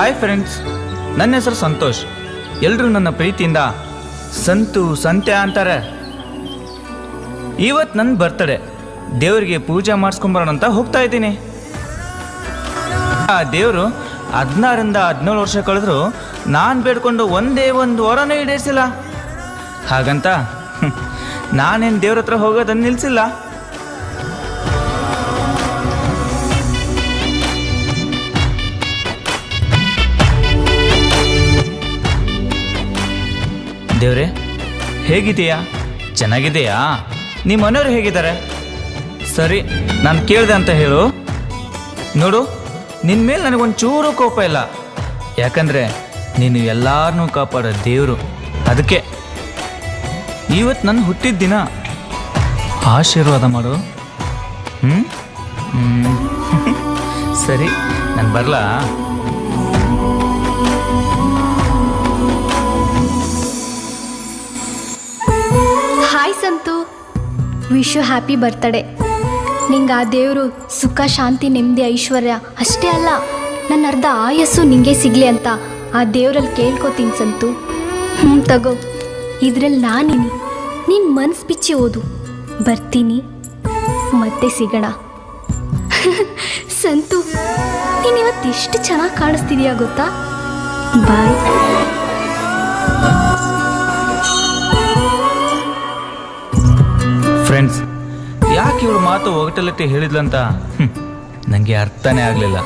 Hi friends ನನ್ನ ಹೆಸರು ಸಂತೋಷ್. ಎಲ್ಲರೂ ನನ್ನ ಪ್ರೀತಿಯಿಂದ ಸಂತು ಸಂತ್ಯ ಅಂತಾರೆ. ಇವತ್ತು ನನ್ನ ಬರ್ತಡೇ ದೇವರಿಗೆ ಪೂಜೆ ಮಾಡಿಸ್ಕೊಂಬರೋಣ ಅಂತ ಹೋಗ್ತಾ ಇದ್ದೀನಿ. ಆ ದೇವರು ಹದಿನಾರರಿಂದ ಹದಿನೇಳು ವರ್ಷ ಕಳೆದ್ರು ನಾನು ಬೇಡ್ಕೊಂಡು ಒಂದೇ ಒಂದು ವರನೂ ಈಡೇರಿಸಿಲ್ಲ. ಹಾಗಂತ ನಾನೇನು ದೇವ್ರ ಹತ್ರ ಹೋಗೋದನ್ನು ನಿಲ್ಲಿಸಿಲ್ಲ ದೇವ್ರೆ ಹೇಗಿದೆಯಾ ಚೆನ್ನಾಗಿದೆಯಾ ನಿಮ್ಮ ಮನೆಯವರು ಹೇಗಿದ್ದಾರೆ? ಸರಿ, ನಾನು ಕೇಳಿದೆ ಅಂತ ಹೇಳು. ನೋಡು ನಿನ್ನ ಮೇಲೆ ನನಗೊಂದು ಚೂರು ಕೋಪ ಇಲ್ಲ. ಯಾಕಂದರೆ ನೀನು ಎಲ್ಲಾರನ್ನೂ ಕಾಪಾಡೋ ದೇವರು. ಅದಕ್ಕೆ ಇವತ್ತು ನನ್ನ ಹುಟ್ಟಿದ ದಿನ. ಆಶೀರ್ವಾದ ಮಾಡು. ಹ್ಞೂ ಸರಿ, ನಾನು ಬರಲಾ? Hi Santhu wish you happy birthday. ನಿಂಗೆ ಆ ದೇವರು ಸುಖ, ಶಾಂತಿ, ನೆಮ್ಮದಿ, ಐಶ್ವರ್ಯ ಅಷ್ಟೇ ಅಲ್ಲ ನನ್ನ ಅರ್ಧ ಆಯಸ್ಸು ನಿಂಗೆ ಸಿಗಲಿ ಅಂತ ಆ ದೇವರಲ್ಲಿ ಕೇಳ್ಕೊತೀನಿ ಸಂತು. ಹ್ಞೂ ತಗೋ. ಇದರಲ್ಲಿ ನಾನಿನಿ. ನಿನ್ನ ಮನ್ಸು ಬಿಚ್ಚಿ ಓದು. ಬರ್ತೀನಿ. ಮತ್ತೆ ಸಿಗೋಣ. ಸಂತು, ನೀನು ಇವತ್ತು ಎಷ್ಟು ಚೆನ್ನಾಗಿ ಕಾಣಿಸ್ತಿದೀಯಾ ಗೊತ್ತಾ? ಬಾಯ್. ಫ್ರೆಂಡ್ಸ್ ಯಾಕೆ ಇವಳು ಮಾತು ಒಗಟಲಟ್ಟಿ ಹೇಳಿದ್ಲಂತ? ನನಗೆ ಅರ್ಥನೇ ಆಗಲಿಲ್ಲ.